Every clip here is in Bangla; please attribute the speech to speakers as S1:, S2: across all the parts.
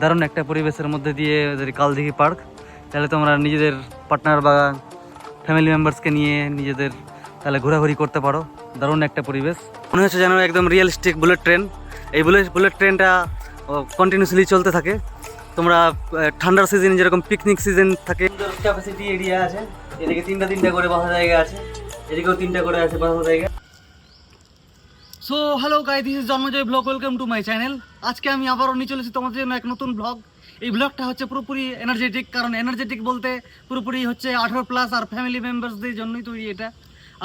S1: দারুণ একটা পরিবেশের মধ্যে দিয়ে যদি কালদিঘি পার্ক, তাহলে তোমরা নিজেদের পার্টনার বা ফ্যামিলি মেম্বার্সকে নিয়ে নিজেদের তাহলে ঘোরাঘুরি করতে পারো। দারুণ একটা পরিবেশ। মনে হচ্ছে যেন একদম রিয়েলিস্টিক বুলেট ট্রেন এই বুলেট বুলেট ট্রেনটা কন্টিনিউসলি চলতে থাকে। তোমরা ঠান্ডার সিজন যেরকম পিকনিক সিজন থাকে। ক্যাপাসিটি এরিয়া আছে। এদিকে তিনটা তিনটা করে বসার জায়গা আছে। এদিকেও তিনটা করে আছে বসার জায়গা। So hello guy this Janmajoy blog welcome to my channel আজকে আমি আবারও নিয়ে চলেছি তোমাদের জন্য এক নতুন ব্লগ এই ব্লগটা হচ্ছে পুরোপুরি এনার্জেটিক কারণ এনার্জেটিক বলতে পুরোপুরি হচ্ছে আঠারো প্লাস আর ফ্যামিলি মেম্বার্সদের জন্যই তৈরি এটা।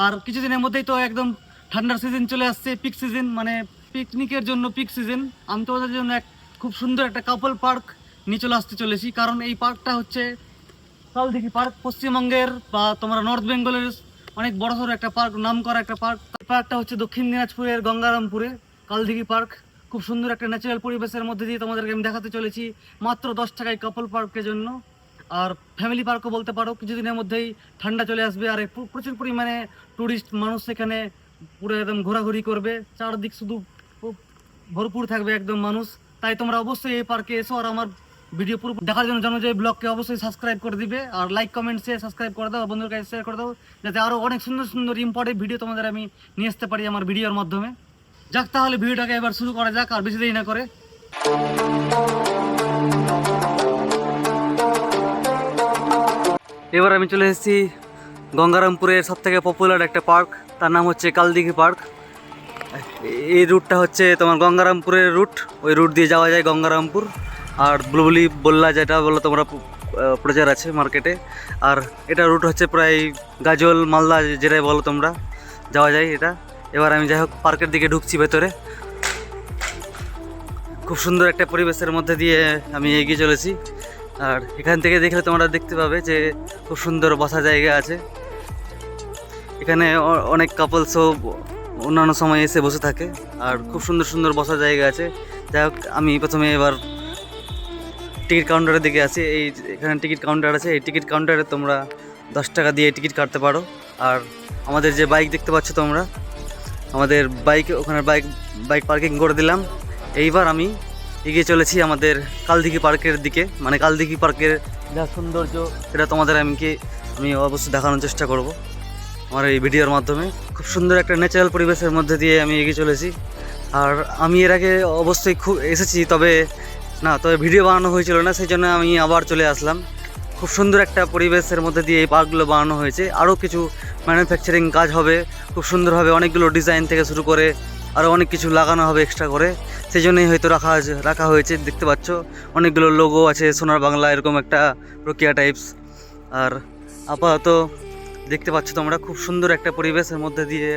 S1: আর কিছুদিনের মধ্যেই তো একদম ঠান্ডার সিজন চলে আসছে পিক সিজন মানে পিকনিকের জন্য পিক সিজন আমি তোমাদের জন্য এক খুব সুন্দর একটা কাপল পার্ক নিয়ে চলে আসতে চলেছি। কারণ এই পার্কটা হচ্ছে কালদিঘি পার্ক পশ্চিমবঙ্গের বা তোমরা নর্থ বেঙ্গলের অনেক বড় সড়ো একটা পার্ক নাম করা একটা পার্ক। পার্কটা হচ্ছে দক্ষিণ দিনাজপুরের গঙ্গারামপুরে, কালদিঘি পার্ক। খুব সুন্দর একটা ন্যাচারাল পরিবেশের মধ্যে দিয়ে তোমাদেরকে আমি দেখাতে চলেছি। মাত্র দশ টাকায় কাপল পার্কের জন্য। আর ফ্যামিলি পার্কও বলতে পারো, কিছুদিনের মধ্যেই ঠান্ডা চলে আসবে। আর প্রচুর পরিমাণে টুরিস্ট মানুষ সেখানে পুরো একদম ঘোরাঘুরি করবে। চারদিক শুধু ভরপুর থাকবে একদম মানুষ। তাই তোমরা অবশ্যই এই পার্কে এসো। আর আমার ভিডিও পুরো দেখার জন্য জানো যে ব্লগকে অবশ্যই সাবস্ক্রাইব করে দিবে। আর লাইক কমেন্ট শেয়ার সাবস্ক্রাইব করে দাও বন্ধুর কাছে শেয়ার করে দাও, যাতে আরও অনেক সুন্দর সুন্দর ইম্পর্টেন্ট ভিডিও তোমাদের আমি নিয়ে আসতে পারি আমার ভিডিওর মাধ্যমে। যাক, তাহলে ভিডিওটাকে এবার শুরু করা যাক, আর বেশি দেরি না করে। এবার আমি চলে এসেছি গঙ্গারামপুরের সব থেকে পপুলার একটা পার্ক তার নাম হচ্ছে কালদিঘি পার্ক এই রুটটা হচ্ছে তোমার গঙ্গারামপুরের রুট ওই রুট দিয়ে যাওয়া যায় গঙ্গারামপুর। আর বুলবুলি বললা যেটা বলো তোমরা প্রচার আছে মার্কেটে। আর এটা রুট হচ্ছে প্রায় গাজল, মালদা যেটাই বলো তোমরা, যাওয়া যায় এটা। এবার আমি যাই হোক পার্কের দিকে ঢুকছি ভেতরে। খুব সুন্দর একটা পরিবেশের মধ্যে দিয়ে আমি এগিয়ে চলেছি। আর এখান থেকে দেখলে তোমরা দেখতে পাবে যে খুব সুন্দর বসা জায়গা আছে। এখানে অনেক কাপলসও অন্যান্য সময় এসে বসে থাকে। আর খুব সুন্দর সুন্দর বসা জায়গা আছে। যাই হোক, আমি প্রথমে এবার টিকিট কাউন্টারের দিকে আছে, এই এখানে টিকিট কাউন্টার আছে, এই টিকিট কাউন্টারে তোমরা দশ টাকা দিয়ে টিকিট কাটতে পারো। আর আমাদের যে বাইক দেখতে পাচ্ছ তোমরা, আমাদের বাইক, ওখানে বাইক বাইক পার্কিং করে দিলাম। এইবার আমি এগিয়ে চলেছি আমাদের কালদিঘি পার্কের দিকে। মানে কালদিঘি পার্কের যা সৌন্দর্য, সেটা তোমাদের আমিকে আমি অবশ্যই দেখানোর চেষ্টা করব আমার এই ভিডিওর মাধ্যমে। খুব সুন্দর একটা ন্যাচারাল পরিবেশের মধ্যে দিয়ে আমি এগিয়ে চলেছি। আর আমি এর আগে অবশ্যই খুব এসেছি, তবে না, তবে ভিডিও বানানো হয়েছিল না, সেই জন্য আমি আবার চলে আসলাম। খুব সুন্দর একটা পরিবেশের মধ্যে দিয়ে এই পার্কগুলো বানানো হয়েছে। আরও কিছু ম্যানুফ্যাকচারিং কাজ হবে, খুব সুন্দরভাবে অনেকগুলো ডিজাইন থেকে শুরু করে আরও অনেক কিছু লাগানো হবে এক্সট্রা করে। সেই জন্যই হয়তো রাখা আছে রাখা হয়েছে, দেখতে পাচ্ছ। অনেকগুলো লোগো আছে, সোনার বাংলা, এরকম একটা প্রক্রিয়া টাইপস আর আপাতত দেখতে পাচ্ছ তোমরা, খুব সুন্দর একটা পরিবেশের মধ্যে দিয়ে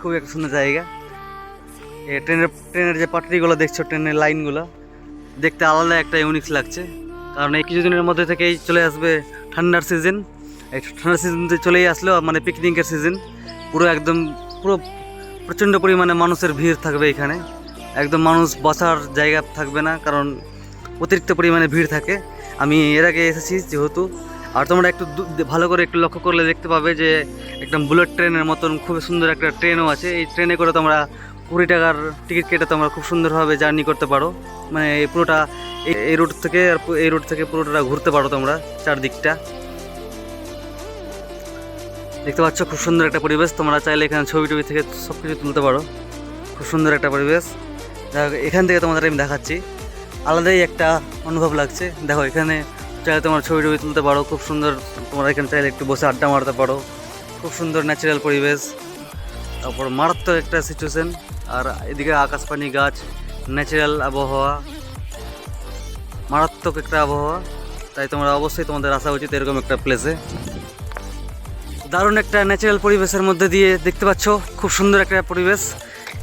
S1: খুব একটা সুন্দর জায়গা। এ, ট্রেনের ট্রেনের যে পাটরিগুলো দেখছ, ট্রেনের লাইনগুলো। দেখতে আলাদা একটা ইউনিক্স লাগছে। কারণ এই কিছুদিনের মধ্যে থেকেই চলে আসবে ঠান্ডার সিজন এই ঠান্ডার সিজন চলেই আসলো মানে পিকনিকের সিজন পুরো একদম, পুরো প্রচণ্ড পরিমাণে মানুষের ভিড় থাকবে এখানে। একদম মানুষ বসার জায়গা থাকবে না, কারণ অতিরিক্ত পরিমাণে ভিড় থাকে। আমি এর আগে এসেছি যেহেতু। আর তোমরা একটু ভালো করে একটু লক্ষ্য করলে দেখতে পাবে যে, একদম বুলেট ট্রেনের মতন খুব সুন্দর একটা ট্রেনও আছে। এই ট্রেনে করে তোমরা কুড়ি টাকার টিকিট কেটে তোমরা খুব সুন্দরভাবে জার্নি করতে পারো। মানে এই পুরোটা এই- রুট থেকে আর এই রুট থেকে পুরোটা ঘুরতে পারো তোমরা চারদিকটা। দেখতে পাচ্ছ খুব সুন্দর একটা পরিবেশ, তোমরা চাইলে এখানে ছবি টবি থেকে সব কিছু তুলতে পারো। খুব সুন্দর একটা পরিবেশ। এখান থেকে তোমাদের আমি দেখাচ্ছি। আলাদাই একটা অনুভব লাগছে। দেখো, এখানে চাইলে তোমার ছবি টবি তুলতে পারো, খুব সুন্দর তোমরা এখানে চাইলে একটু বসে আড্ডা মারতে পারো। খুব সুন্দর ন্যাচারাল পরিবেশ। তারপর মারাত্মক একটা সিচুয়েশন আর এদিকে আকাশ পানি গাছ ন্যাচারাল আবহাওয়া, মারাত্মক একটা আবহাওয়া। তাই তোমরা অবশ্যই তোমাদের আসা উচিত এরকম একটা প্লেসে দারুণ একটা ন্যাচারাল পরিবেশের মধ্যে দিয়ে দেখতে পাচ্ছ, খুব সুন্দর একটা পরিবেশ।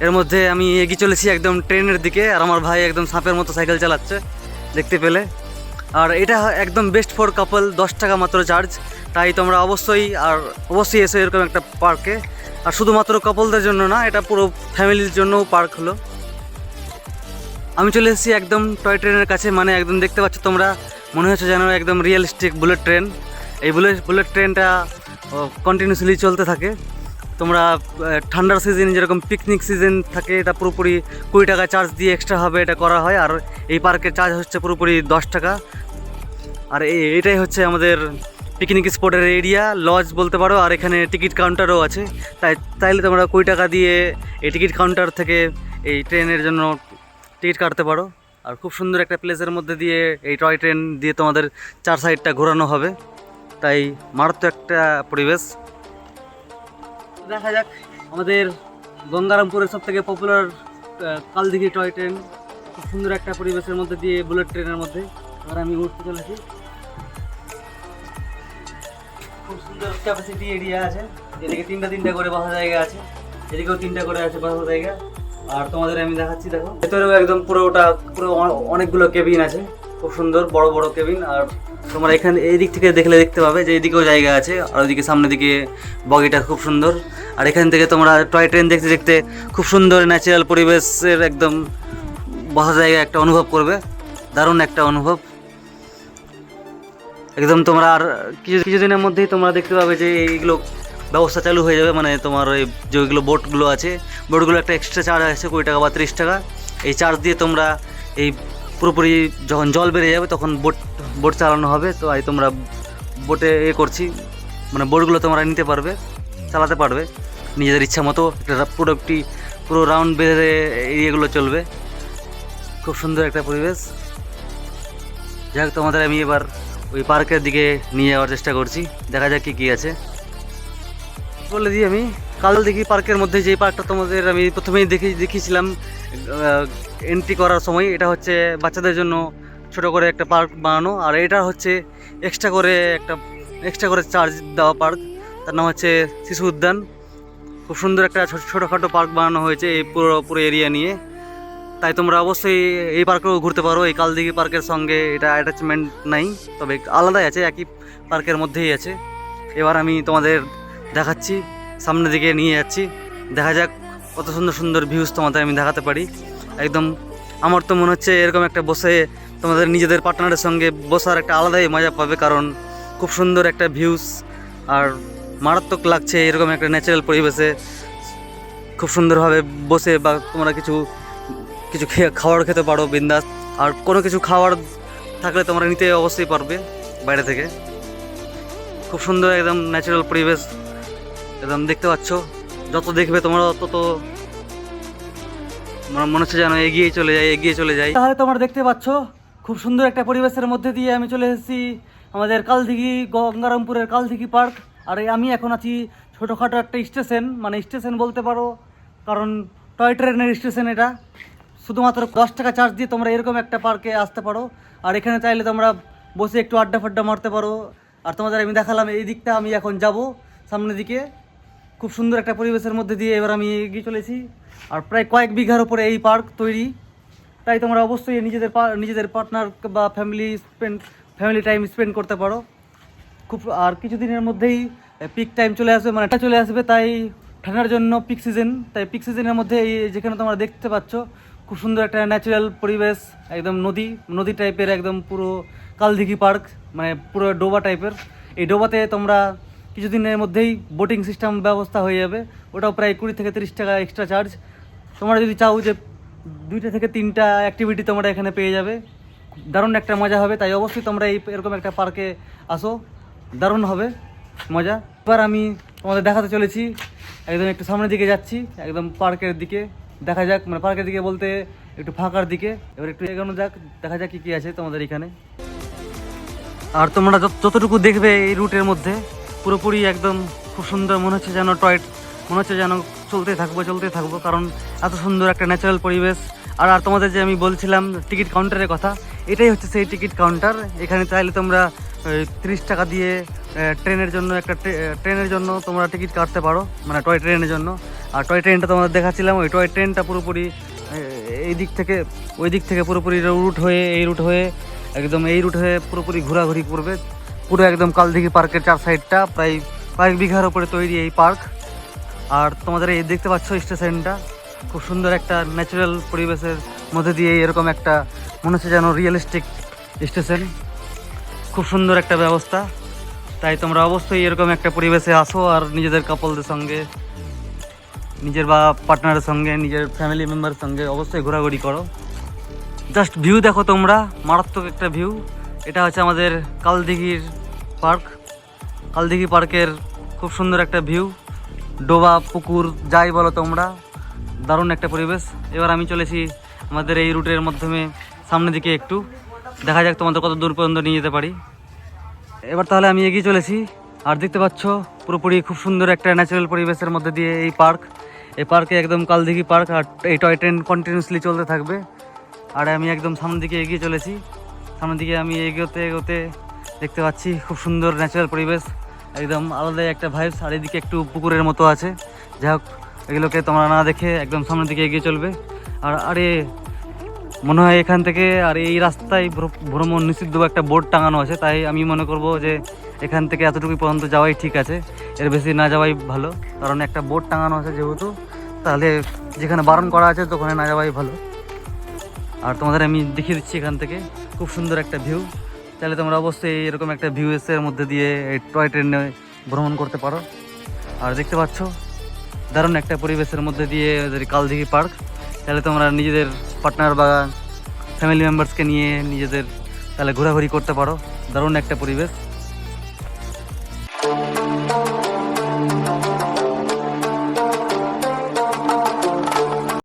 S1: এর মধ্যে আমি এগিয়ে চলেছি একদম ট্রেনের দিকে, আর আমার ভাই একদম সাপের মতো সাইকেল চালাচ্ছে, দেখতে পেলে। আর এটা একদম বেস্ট ফর কাপল দশ টাকা মাত্র চার্জ তাই তোমরা অবশ্যই, আর অবশ্যই এসে এরকম একটা পার্কে আর শুধুমাত্র কাপলদের জন্য না, এটা পুরো ফ্যামিলির জন্যও পার্ক হলো। আমি চলে এসেছি একদম টয় ট্রেনের কাছে মানে একদম দেখতে পাচ্ছ তোমরা, মনে হচ্ছে যেন একদম রিয়েলিস্টিক বুলেট ট্রেন এই বুলেট বুলেট ট্রেনটা কন্টিনিউসলি চলতে থাকে। তোমরা ঠান্ডার সিজন যেরকম পিকনিক সিজন থাকে, এটা পুরোপুরি কুড়ি টাকা চার্জ দিয়ে এক্সট্রা হবে এটা করা হয়। আর এই পার্কের চার্জ হচ্ছে পুরোপুরি দশ টাকা। আর এটাই হচ্ছে আমাদের পিকনিক স্পটের এরিয়া লজ বলতে পারো, আর এখানে টিকিট কাউন্টারও আছে। তাই, তাইলে তোমরা কুড়ি টাকা দিয়ে এই টিকিট কাউন্টার থেকে এই ট্রেনের জন্য টিকিট কাটতে পারো। আর খুব সুন্দর একটা প্লেসের মধ্যে দিয়ে এই টয় ট্রেন দিয়ে তোমাদের চার সাইডটা ঘোরানো হবে। তাই মারাত্মক একটা পরিবেশ। দেখা যাক, আমাদের গঙ্গারামপুরের সব থেকে পপুলার কালদিঘি টয় ট্রেন খুব সুন্দর একটা পরিবেশের মধ্যে দিয়ে বুলেট ট্রেনের মধ্যে। এবার আমি উঠতে চলেছি ক্যাপাসিটি এরিয়া আছে। এদিকে তিনটা তিনটা করে বসা জায়গা আছে। এদিকেও তিনটা করে আছে বসা জায়গা। আর তোমাদের আমি দেখাচ্ছি, দেখো। ভেতরেও একদম পুরো ওটা, পুরো অনেকগুলো কেবিন আছে। খুব সুন্দর, বড় বড় কেবিন আর তোমরা এখানে, এই দিক থেকে দেখলে দেখতে পাবে যে এদিকেও জায়গা আছে। আর ওইদিকে সামনের দিকে বগিটা খুব সুন্দর। আর এখান থেকে তোমরা টয় ট্রেন দেখতে দেখতে খুব সুন্দর ন্যাচারাল পরিবেশের একদম বসা জায়গা একটা অনুভব করবে। দারুণ একটা অনুভব। একদম তোমরা আর কিছু কিছুদিনের মধ্যেই তোমরা দেখতে পাবে যে এইগুলো ব্যবস্থা চালু হয়ে যাবে। মানে তোমার ওই যেগুলো বোটগুলো আছে, বোটগুলো একটা এক্সট্রা চার্জ আছে কুড়ি টাকা বা তিরিশ টাকা। এই চার্জ দিয়ে তোমরা এই পুরোপুরি যখন জল বেড়ে যাবে তখন বোট বোট চালানো হবে। তো এই তোমরা বোটে এ করছি মানে বোটগুলো তোমরা নিতে পারবে, চালাতে পারবে। নিজেদের ইচ্ছা মতো একটা পুরো একটি, পুরো রাউন্ড বেঁধে এরিয়াগুলো চলবে। খুব সুন্দর একটা পরিবেশ। যাই হোক তোমাদের আমি এবার ওই পার্কের দিকে নিয়ে যাওয়ার চেষ্টা করছি। দেখা যাক কি কি আছে। বলে দিই আমি, কাল দেখি পার্কের মধ্যে যে পার্কটা তোমাদের আমি প্রথমেই দেখে, দেখিয়েছিলাম এন্ট্রি করার সময়। এটা হচ্ছে বাচ্চাদের জন্য ছোট করে একটা পার্ক বানানো, আর এটা হচ্ছে এক্সট্রা করে একটা এক্সট্রা করে চার্জ দেওয়া পার্ক। তার নাম হচ্ছে শিশু উদ্যান। খুব সুন্দর একটা ছোট, ছোটোখাটো পার্ক বানানো হয়েছে এই পুরো পুরো এরিয়া নিয়ে। তাই তোমরা অবশ্যই এই পার্কেও ঘুরতে পারো, এই কালদিঘি পার্কের সঙ্গে এটা অ্যাটাচমেন্ট নাই, তবে আলাদাই আছে, একই পার্কের মধ্যেই আছে। এবার আমি তোমাদের দেখাচ্ছি সামনের দিকে নিয়ে যাচ্ছি। দেখা যাক কত সুন্দর সুন্দর ভিউজ তোমাদের আমি দেখাতে পারি। একদম আমার তো মনে হচ্ছে এরকম একটা বসে তোমাদের নিজেদের পার্টনারের সঙ্গে বসার একটা আলাদাই মজা পাবে, কারণ খুব সুন্দর একটা ভিউজ আর মারাত্মক লাগছে এরকম একটা ন্যাচারাল পরিবেশে। খুব সুন্দরভাবে বসে বা তোমরা কিছু কিছু খেয়ে খাবার খেতে পারো, বিন্দাস। আর কোনো কিছু খাবার থাকলে তোমরা নিতে অবশ্যই পারবে বাইরে থেকে। খুব সুন্দর একদম ন্যাচারাল পরিবেশ একদম দেখতে পাচ্ছ। যত দেখবে তোমরা তত মনে- হচ্ছে যেন এগিয়ে চলে যায়, এগিয়ে চলে যায়। তাহলে তোমরা দেখতে পাচ্ছ, খুব সুন্দর একটা পরিবেশের মধ্যে দিয়ে আমি চলে এসেছি। আমাদের কালদিঘি, গঙ্গারামপুরের কালদিঘি পার্ক। আর আমি এখন আছি ছোটোখাটো একটা স্টেশন মানে স্টেশন বলতে পারো, কারণ টয় ট্রেনের স্টেশন এটা। শুধুমাত্র দশ টাকা চার্জ দিয়ে তোমরা এরকম একটা পার্কে আসতে পারো। আর এখানে চাইলে তোমরা বসে একটু আড্ডা ফাড্ডা মারতে পারো। আর তোমাদের আমি দেখালাম এই দিকটা, আমি এখন যাব সামনের দিকে। খুব সুন্দর একটা পরিবেশের মধ্যে দিয়ে এবার আমি এগিয়ে চলেছি। আর প্রায় কয়েক বিঘার উপরে এই পার্ক তৈরি। তাই তোমরা অবশ্যই নিজেদের নিজেদের পার্টনার বা family spend family time spend করতে পারো। খুব, আর কিছুদিনের মধ্যেই পিক টাইম চলে আসবে মানে চলে আসবে। তাই ঠান্ডার জন্য পিক সিজন তাই পিক সিজনের মধ্যে এই যেখানে তোমরা দেখতে পাচ্ছ খুব সুন্দর একটা ন্যাচারাল পরিবেশ, একদম নদী নদী টাইপের একদম পুরো কালদিঘি পার্ক মানে পুরো ডোবা টাইপের এই ডোবাতে তোমরা কিছুদিনের মধ্যেই বোটিং সিস্টেম ব্যবস্থা হয়ে যাবে। ওটাও প্রায় কুড়ি থেকে তিরিশ টাকা এক্সট্রা চার্জ তোমরা যদি চাও যে দুইটা থেকে তিনটা অ্যাক্টিভিটি তোমরা এখানে পেয়ে যাবে। দারুণ একটা মজা হবে, তাই অবশ্যই তোমরা এই এরকম একটা পার্কে আসো। দারুণ হবে, মজা। এবার আমি তোমাদের দেখাতে চলেছি। একদম একটু সামনের দিকে যাচ্ছি, একদম পার্কের দিকে। দেখা যাক মানে পার্কের দিকে বলতে একটু ফাঁকার দিকে। এবার একটু এগোনো যাক, দেখা যাক কী কী আছে তোমাদের এখানে। আর তোমরা যত- যতটুকু দেখবে এই রুটের মধ্যে, পুরোপুরি একদম খুব সুন্দর মনে হচ্ছে যেন টয় মনে হচ্ছে যেন চলতে থাকব চলতে থাকব, কারণ এত সুন্দর একটা ন্যাচারাল পরিবেশ। আর আর তোমাদের যে আমি বলছিলাম টিকিট কাউন্টারের কথা, এটাই হচ্ছে সেই টিকিট কাউন্টার এখানে চাইলে তোমরা তিরিশ টাকা দিয়ে ট্রেনের জন্য একটা ট্রেনের জন্য তোমরা টিকিট কাটতে পারো মানে টয় ট্রেনের জন্য। আর টয় ট্রেনটা তোমাদের দেখাচ্ছিলাম, ওই টয় ট্রেনটা পুরোপুরি এই দিক থেকে, ওই দিক থেকে পুরোপুরি রুট হয়ে, এই রুট হয়ে, একদম এই রুট হয়ে পুরোপুরি ঘোরাঘুরি করবে। পুরো একদম কালদিঘি পার্কের চার সাইডটা প্রায় কয়েক বিঘার ওপরে তৈরি এই পার্ক। আর তোমাদের এই দেখতে পাচ্ছ স্টেশনটা, খুব সুন্দর একটা ন্যাচারাল পরিবেশের মধ্যে দিয়ে এরকম একটা, মনে হচ্ছে যেন রিয়েলিস্টিক স্টেশন খুব সুন্দর একটা ব্যবস্থা। তাই তোমরা অবশ্যই এরকম একটা পরিবেশে আসো আর নিজেদের কাপলদের সঙ্গে নিজের বা পার্টনারের সঙ্গে, নিজের ফ্যামিলি মেম্বারের সঙ্গে অবশ্যই ঘোরাঘুরি করো। জাস্ট ভিউ দেখো তোমরা, মারাত্মক একটা ভিউ এটা হচ্ছে আমাদের কালদিঘির পার্ক কালদিঘি পার্কের খুব সুন্দর একটা ভিউ ডোবা, পুকুর, যাই বলো তোমরা, দারুণ একটা পরিবেশ। এবার আমি চলেছি আমাদের এই রুটের মাধ্যমে সামনের দিকে একটু। দেখা যাক তোমাদের কত দূর পর্যন্ত নিয়ে যেতে পারি। এবার তাহলে আমি এগিয়ে চলেছি। আর দেখতে পাচ্ছ, পুরোপুরি খুব সুন্দর একটা ন্যাচারাল পরিবেশের মধ্যে দিয়ে এই পার্ক। এই পার্কে একদম কালদিঘি পার্ক আর এই টয় ট্রেন কন্টিনিউসলি চলতে থাকবে। আর আমি একদম সামনের দিকে এগিয়ে চলেছি। সামনের দিকে আমি এগোতে এগোতে দেখতে পাচ্ছি খুব সুন্দর ন্যাচারাল পরিবেশ। একদম আলাদাই একটা ভাইবস আর এদিকে একটু পুকুরের মতো আছে। যাই হোক, এগুলোকে তোমরা না দেখে একদম সামনের দিকে এগিয়ে চলবে। আর আরে, মনে হয় এখান থেকে আর এই রাস্তায় ভ্র- ভ্রমণ নিষিদ্ধ একটা বোর্ড টাঙানো আছে। তাই আমি মনে করব যে এখান থেকে এতটুকু পর্যন্ত যাওয়াই ঠিক আছে। এর বেশি না যাওয়াই ভালো। কারণ একটা বোর্ড টাঙানো আছে যেহেতু, তাহলে যেখানে বারণ করা আছে তো ওখানে না যাওয়াই ভালো। আর তোমাদের আমি দেখিয়ে দিচ্ছি এখান থেকে। খুব সুন্দর একটা ভিউ। তাহলে তোমরা অবশ্যই এরকম একটা ভিউ এর মধ্যে দিয়ে এই টয় ট্রেনে ভ্রমণ করতে পারো। আর দেখতে পাচ্ছ, দারুণ একটা পরিবেশের মধ্যে দিয়ে কালদিঘি পার্ক। তাহলে তোমরা নিজেদের পার্টনার বা ফ্যামিলি মেম্বার্সকে নিয়ে নিজেদের তাহলে ঘোরাঘুরি করতে পারো। দারুণ একটা পরিবেশ।